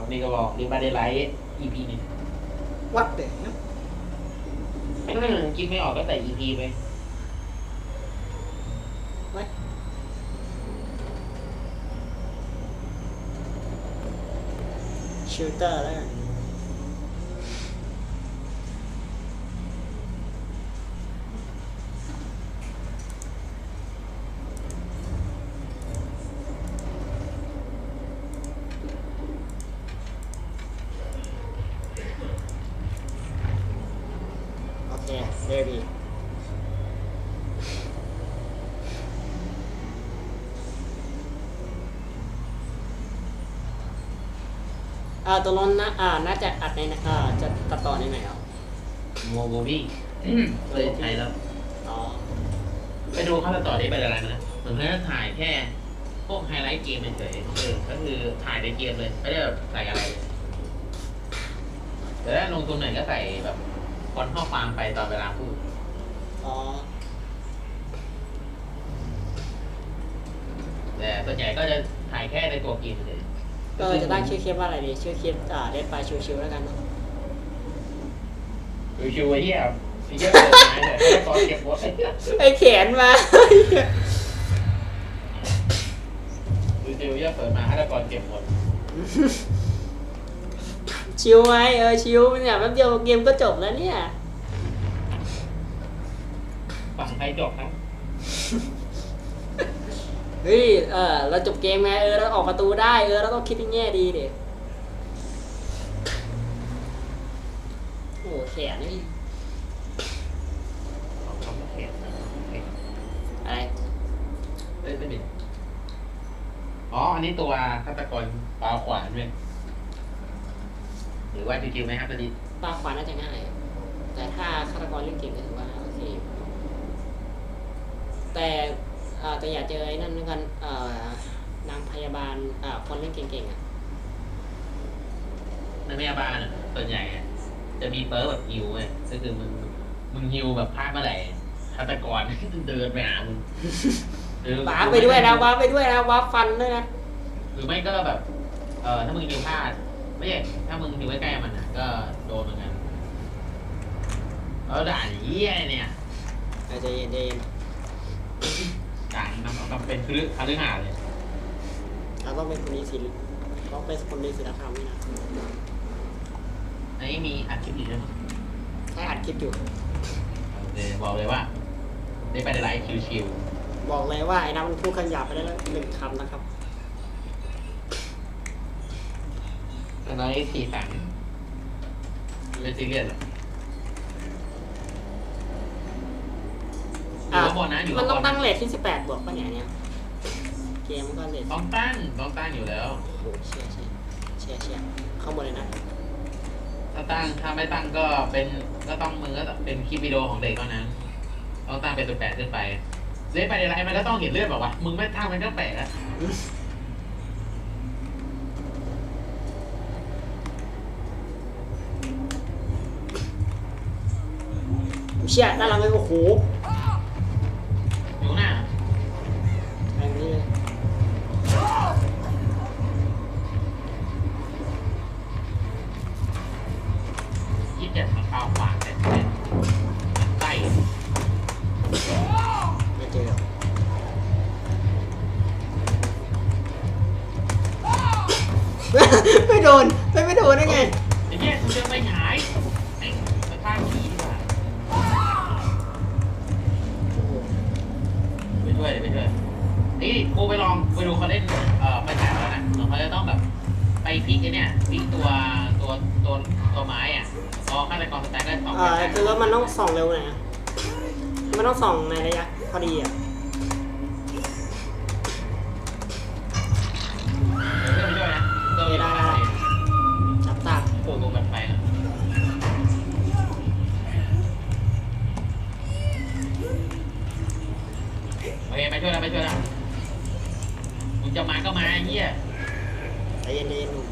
เอานี่ก็บอกหรือมาได้ไลท์ EP หนึ่งวัดเด็กไม่ต้องคิดไม่ออกก็ใส่ EP ไปชิลเตอร์แล้วกัน โอเคเรดีอ่าตัวร้อนนะอ่าน่าจะอัดในอ่าจะตัดต่อในไหนอะโมโมบี้เลยใช้แล้ว อ๋อ ไปดูเขาจะต่อได้เป็นอะไรมานะเหมือนเขาจะถ่ายแค่ พวกไฮไลท์เกมเฉยๆเออก็คือถ่ายในเกมเลย ไม่ได้แบบใส่อะไรเลยแต่ถ้าลงทุนหน่อยก็ใส่แบบ คอนข้อความไปตอนเวลาพูด อ๋อ แต่ส่วนใหญ่ก็จะถ่ายแค่ในตัวเกมเลยก็จะตั้งชื่อคลิปว่าอะไรดีชื่อคลิปอ่าเล่นไปชิวๆแล้วกันเนอะชิวๆไอ้เหี้ยไอ้เหี้ยเปิดไม้เลยแล้วก็เก็บหมดไอ้เขียนมา ชิวๆไอ้เหี้ยเปิดมาแล้วก็เก็บหมด ชิวไหมเออชิวเนี่ยแป๊บเดียวเกมก็จบแล้วเนี่ยฝั่งใครจบครับเฮ้ยเออเราจบเกมไงเออเราออกประตูได้เออเราต้องคิดในแง่ดีดิโอ้โหแขนนี่ของเขาเขียนนะเอ้ยอะไรเอ้ยไม่ผิดอ๋อ อันนี้ตัวฆาตกรปลาขวานด้วย หรือว่าจริงๆไหมครับตอนนี้ปลาขวานน่าจะง่าย แต่ถ้าฆาตกรเล่นเก่งก็ถือว่าโอเคอยู่แต่อ่าแต่อย่าเจอไอ้นั่นด้วยกันเอ่อนางพยาบาลอ่าคนเล่นเก่งๆอะในพยาบาลอะส่วนใหญ่อะจะมีเปิร์กแบบฮิวเว้ยก็คือมึงมึงฮิวแบบพลาดเมื่อไหร่ฆาตกรเดินไปหามึงหรือว้าร์ปไปด้วยนะว้าร์ปไปด้วยนะว้าร์ปฟันด้วยนะหรือไม่ก็แบบ เออถ้ามึงฮิวพลาด ไม่ใช่ถ้ามึงฮิวใกล้ๆมันอะ ก็โดนเหมือนกันแล้วด่านเหี้ยเนี่ยใจเย็นใจเย็นด่านมันมันเป็นคือคาลือหาเลยเราต้องเป็นคนนี้สิต้องเป็นคนนี้ศิลธรรมนี่นะอันนี้มีอัดคลิปอยู่ใช่ไหมใช่อัดคลิปอยู่เดี๋ยวบอกเลยว่า ได้ไปในไลฟ์ชิวบอกเลยว่าไอ้น้ำมันพูดคำหยาบไปได้แล้วหนึ่งคำนะครับ ๆอันนี้สี่สังไม่ซีเรียสหรอกอยู่อะข้างบนนะอยู่มันข้างบต้องนตั้งเลทที่ 18 บวกป่ะเนี่ยเนี่ยเกมมันก็เลทต้องตั้งต้องตั้งอยู่แล้ว โอ้โหเชี่ยเชี่ยเชี่ยเชี่ยเข้าบนเลยนะถ้าตั้งถ้าไม่ตั้งก็เป็นก็ต้องมึงก็เป็นคลิปวิดีโอของเด็กเท่านั้นต้องตั้งเป็นตัวแปดขึ้นไปเล่นไปในไลฟ์มันก็ต้องเห็นเลือดบอกว่ามึงไม่ตั้งมันก็แปลกอะ เชี่ยด้านหลังเลยโอ้โหอยู่หน้าแบบนี้เลยยี่สิบเจ็ดมันเข้าขวางแต่เป็นใต้ไม่เจอหรอกไม่โดนไม่ไม่โดนได้ไง ไอ้เนี่ยกูจะไปฉาย ช่วยเลยไปช่วยนี่กูไปลองไปดูเขาเล่นเอ่อไปฉายมาแล้วนะเหมือนเขาจะต้องแบบไปพลิกไอ้เนี่ยพลิกตัวตัวตัวตัวไม้อะพอฆาตกรสแต็กได้สองอ่าแต้มคือว่ามันต้องส่องเร็วหน่อยนะมันต้องส่องในระยะพอดีอะ ไปช่วยแล้วไปช่วยแล้วมึงจะมาก็มาไอ้เหี้ยใจเย็นใจเย็นหนุ่ม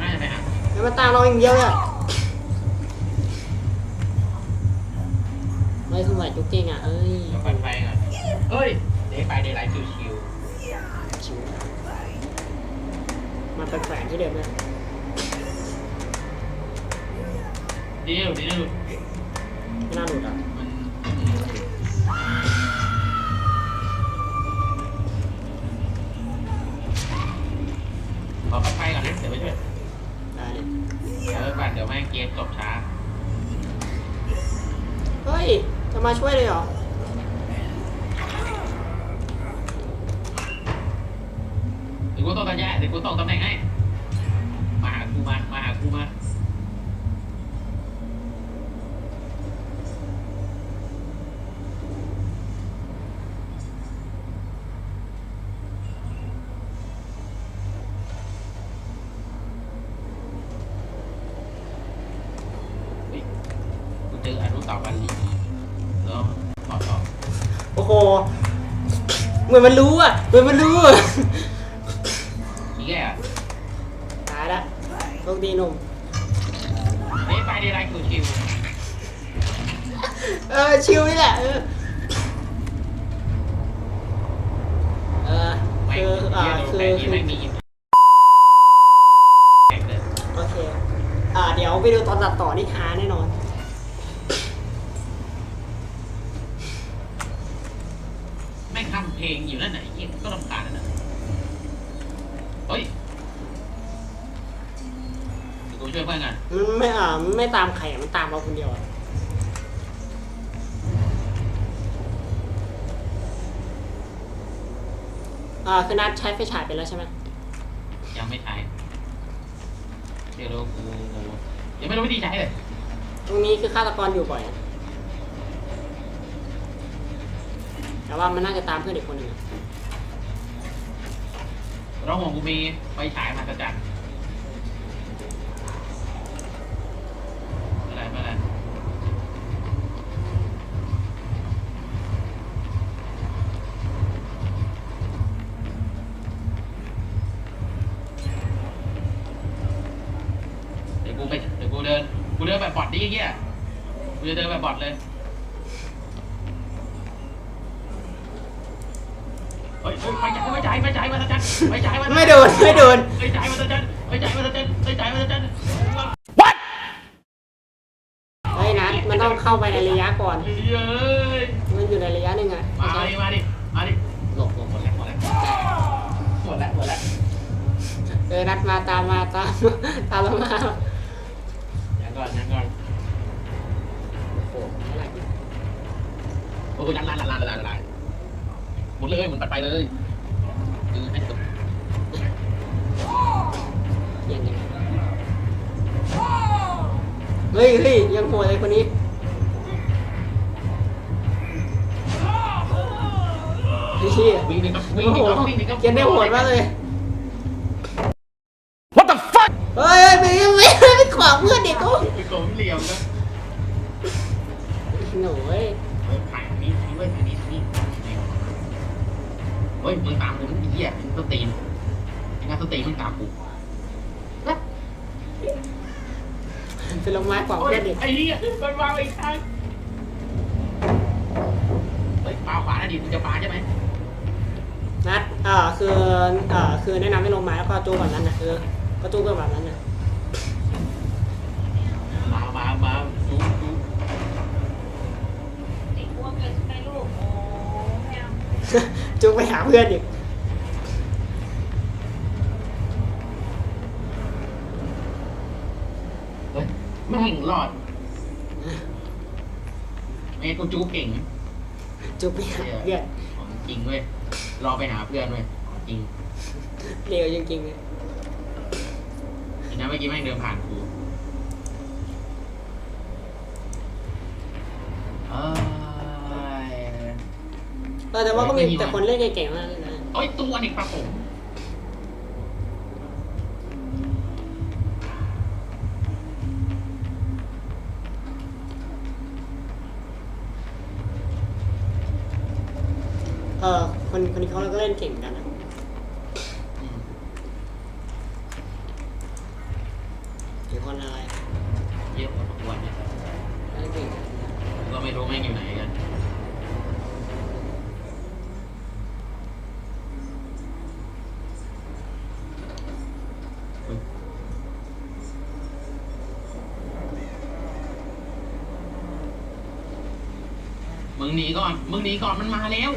น่าจะไปหาแล้วมันตามเราอย่างเดียวเนี่ยอ้ยสมัยจุกเก่งอะเอ้ยเราปัดไฟก่อนเฮ้ย เดย์ไปเดย์ไลท์ชิว ชิวมันเป็นแฝงที่เดิมเลยๆดีหลุดดีหลุดไม่น่าหลุดอะมันขอปัดไฟก่อนนะเดี๋ยวไปช่วยได้เลยเออปัดเดี๋ยวแม่งเกมจบช้า เฮ้ย จะมาช่วยเลยเหรอ เดี๋ยว กูต้องตำแหน่งเดี๋ยวกูต้องตำแหน่งให้ มาหากูมา มาหากูมาเฮ้ยกูเจออนุสาวรีย์แล้วขอต่อโอ้โห เหมือนมันรู้อะ เหมือนมันรู้อะ อีกแก่อะ ตายละ โชคดีหนุ่มเฮ้ยไปดีไรกูชิวเออชิวนี่แหละเออเออไม่คืออ่าคือคือแต่คืที่อไม่มีอินแข่งเลยโอเคอ่าเดี๋ยวไปดูตอนตัดต่อนี่ฮาแน่นอน แม่งทำเพลงอยู่นั่นไหนะไอ้เหี้ยก็รำคาญนั่นน่ะเฮ้ยเดี๋ยวกูช่วยเพื่อนกัน มัน ไม่อ่ามันไม่ตามใครอะมันตามเราคนเดียวอะอ่าคือนัดใช้ไฟฉายไปแล้วใช่ไหมยังไม่ใช้เดี๋ยวเรากูกูยังไม่รู้วิธีใช้เลยตรงนี้คือฆาตกรอยู่บ่อยแต่ว่ามันน่าจะตามเพื่อนอีกคนหนึ่งอะ เราห่วงกูมีไฟฉายมาสจัน กูเดินแบบบอดดิไอ้เงี้ยกูจะเดินแบบบอดเลยเฮ้ยเฮ้ยไม่จ่ายไม่จ่ายไม่จ่ายมาสจันไม่จ่ายมาสจันไม่โดนไม่โดนไม่จ่ายมาสจันไม่จ่ายมาสจันไม่จ่ายมาสจันเฮ้ยนัดมันต้องเข้าไปในระยะก่อน เย้ยมันอยู่ในระยะหนึ่งอะมาไม่ดิใช่มาดิมาดิหลบหลบหมดแล้วหมดแล้วหมดแล้วหมดแล้วเออนัดมาตามมาตามตามเรามายัง ก่อนยังก่อนโอ้โหเท่าไหร่ดิโอ้ยยันลานลานลานลานลานหมดเลยหมุนปัดไปเลยคือให้จบยังยังเฮ้ยเฮ้ยยังโหดเลยคนนี้เฮียวิ่งดิครับวิ่งโอ้ดิโหครับวิ่งดิครับเกียนได้โหดมากเลย ตีนไอ้งานสตีนมึงตามกูเป็นลงไม้ขวางโอ้ยเพื่อนดิไอ้เหี้ยมันวางอีกทางเฮ้ยปาขวานะดิมึงจะปาใช่ไหมนัดอ่าคืออ่าคือแนะนำให้ลงไม้แล้วก็จูแบบนั้นนะเออก็จูแบบนั้นนะมามามาดูดูติดพวกเลยใช่ไหมลูก โอ้ไม่เอาจูไปหาเพื่อนอีก ฮ้ยแม่งรอดเอ้ยกูจูเก่งนะจูไปหาเพื่อนของจริงเว้ยรอไปหาเพื่อนเว้ยของจริงเร็วจริงๆเลยทีนั้นเมื่อกี้แม่งเดินผ่านกูเอ้ย เออแต่ว่าก็มีแต่คนเล่นเก่งๆมากเลยนะ โอ้ยตัวนี่ปลาผม เออคนคนนี้เขาก็เล่นเก่งกันนะหรือคนอะไรเยอะกว่าทุกวันเนี่ยเล่ก็ไม่รู้แม่งอยู่ไหนกันมึงหนีก่อน มึงหนีก่อนมันมาแล้ว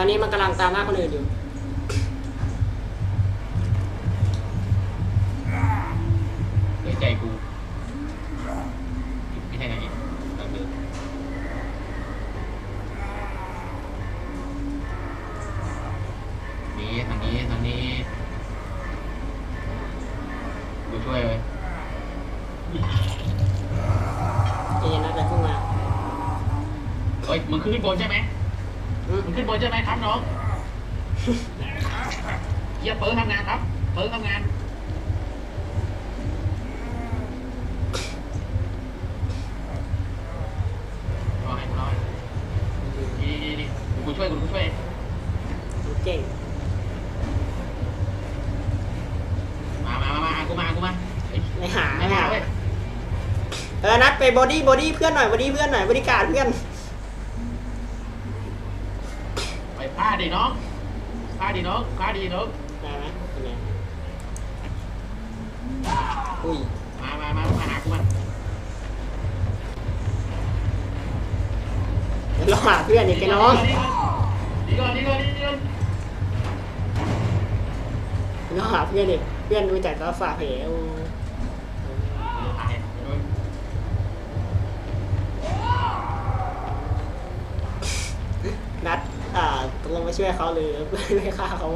อ่าตอนนี้มันกำลังตามหน้าคนอื่นอยู่เฮ้ยใจกูไม่ใช่นางเอกตามเดิมนี่ทางนี้ทางนี้กูช่วยเลยเจนนัดเลยขึ้นมาเฮ้ยมึงขึ้นบนใช่ไหม อืมมึงขึ้นบนใช่ไหมครับน้องเยี่ยเปิร์ทำงานครับ เปิร์ทำงานรอให้กูรอให้นี่นี่นี่กูช่วยกูช่วยเก่งมามามามากูมากูมาเฮ้ยไม่หาไม่ไม่มาหาเว้ยเออนัดไปบอดี้บอดี้เพื่อนหน่อยบอดี้เพื่อนหน่อยบริการเพื่อน ไปพา ดิน้องพาดิน้องพาดิน้องได้ไหมเป็นไงอุ้ยมามามามาหากูมาเดี๋ยวเราหาเพื่อนอีกไอ้น้องดีก่อนดีก่อนดีก่อนเราหาเพื่อนอีกเพื่อนดูจากก็ฝากเหว หายโดน นัด เราตกลงไปช่วยเขาหรือไม่ฆ่าเขา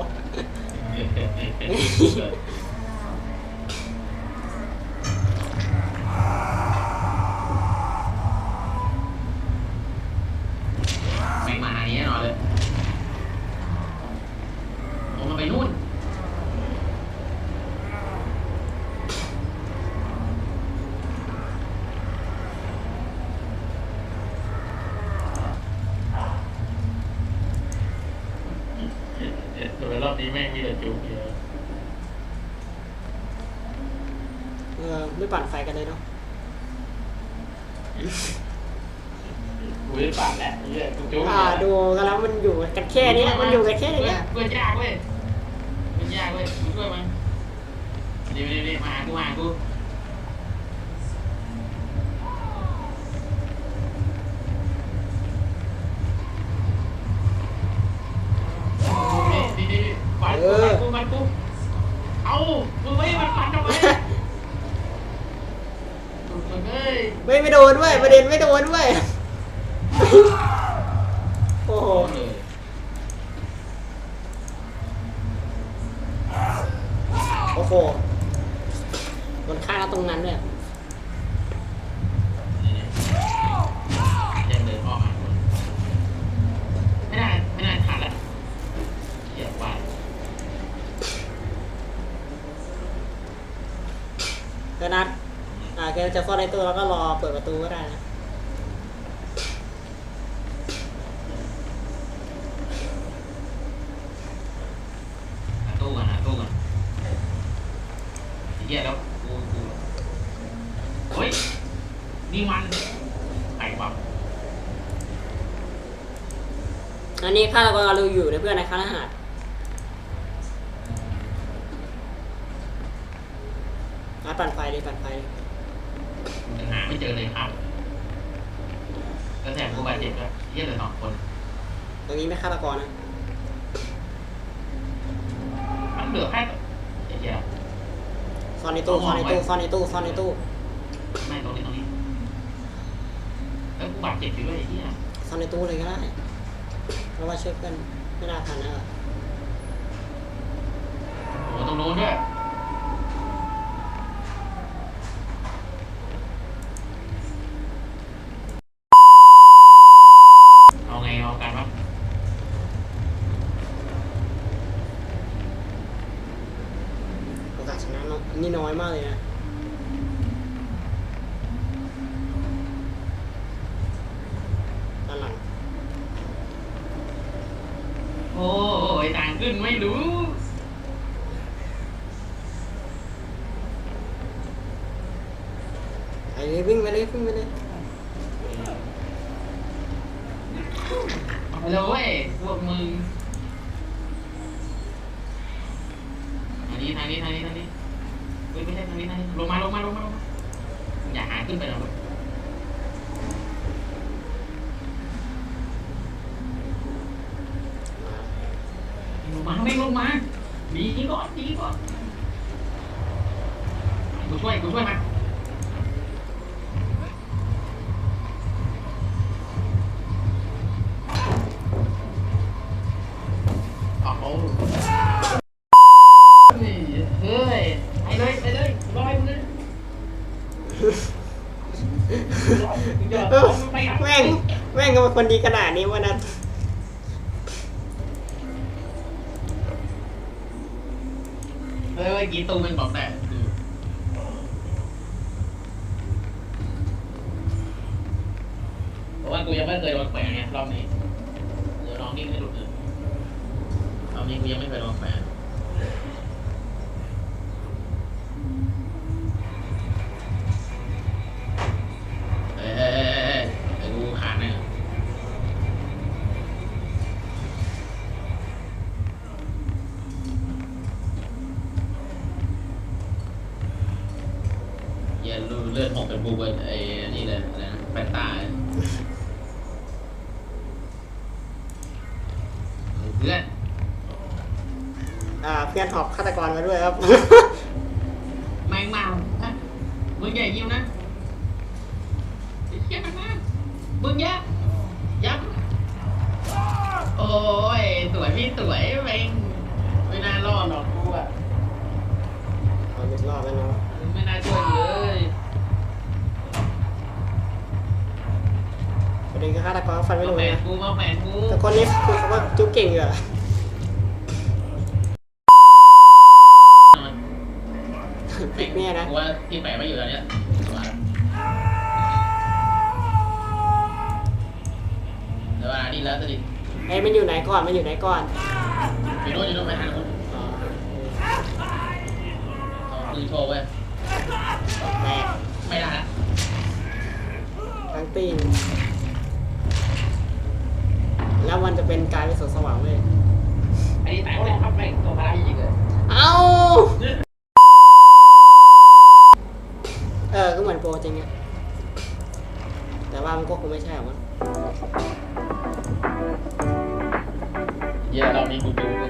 ตัวรอบนี้แม่งมีแต่จุกเยอะเออไม่ปั่นไฟกันเลยเนาะกูไม่ปากแล้วเหี้ยจุกจุกอ่าดูกันแล้วมันอยู่กันแค่เนี้ยมันอยู่กันแค่เนี้ยเพื่อนยากเว้ยเพื่อนยากเว้ยกูช่วยมันดีดีดีมาหากูมาหากู เฮ้ยมันฟันทำไมเอ้ยไม่ไม่โดนด้วยประเด็นไม่โดนด้วยโอ้โหโอ้โหโดนฆ่าตรงนั้นด้วย ตู้แล้วก็รอเปิดประตูก็ได้นะหาตู้ก่อนหาตู้ก่อนเหี้ยแล้วกูกูเฮ้ยนี่มันไก่บับอันนี้ฆาตกรเราอยู่ในเพื่อนในค่ายทหารนัดปั่นไฟเลยปั่นไฟเลย ยังหาไม่เจอเลยครับแล้วแถมกูบาดเจ็บด้วยเหี้ยเหลือสองคนตรงนี้ไม่ฆาตกรนะมันเหลือแค่ไอ้เหี้ยซ่อนในตู้ซ่อนในตู้ซ่อนในตู้ซ่อนในตู้ไม่ตรงนี้ตรงนี้แล้วกูบาดเจ็บอยู่ด้วยไอ้เหี้ยซ่อนในตู้เลยก็ได้เพราะว่าช่วยเพื่อนไม่น่าทันนะโอ้ตรงโน้นด้วยเอาไงเอากันวะ นะน,นี่น้อยมากเลยนะด้านหลัง โอ้ยต่างขึ้นไม่รู้ ไอ้ เลยวิ่งไปเลยวิ่งไปเลย เอาเลยเว้ยพวกมึงทางนี้ทางนี้ทางนี้ทางนี้เฮ้ยไม่ใช่ทางนี้ทางนี้ลงมาลงมาลงมาลงมาอย่าหา ขึ้นไปนะลูกลงมาไม่ลงมาดีก่อนดีก่อนกูช่วยกูช่วยมัน เป็นคนดีขนาดนี้วันนั้นเฮ้ยเมื่อกี้ตูมันบอกแต่เพราะว่ากูยังไม่เคยโดนแขวนไงรอบนี้เดี๋ยวน้องนิ่งให้หลุดเลยรอบนี้กูยังไม่เคยโดนแขวน เหี้ย็นรูเลือดหกเป็นบูเบิร์ตไอ้นี่เลยอะไรนะแฟนตาเลยเพื่อนอ่าเพื่อนหอบฆาตกรมาด้วยครับ แมงเมาฮะมึงอย่ายิ้มนะ ประเด็นคือฆาตกรฟันไม่มาลงแฝเลยนนะกูมาแฝนกูแต่คนนี้คือเขาว่าจุ๊บเก่งอยู่อะปิดเนี่ยนะกูว่าที่แฝงไม่อยู่ตอนเนี้ยเดี๋ยวว่านี่แล้วจะดิไอ้ยมันอยู่ไหนก่อน มันอยู่ไหนก่อนอยู่โน่นอยู่โน่นไปทางนู้นอ๋อเอาปืนโชว์ไว้แตกไม่ได้ละทั้งตีน นัวันจะเป็นกายเป็นสวนสว่างเลยอันนี้แปลกเลยครับแปลกตัวพลังยีงเลยเอ้า เออ ก็เหมือนโปรจริงอะแต่ว่ามันก็คงไม่ใช่หรอกมั้เหี้ยเรามีกูดู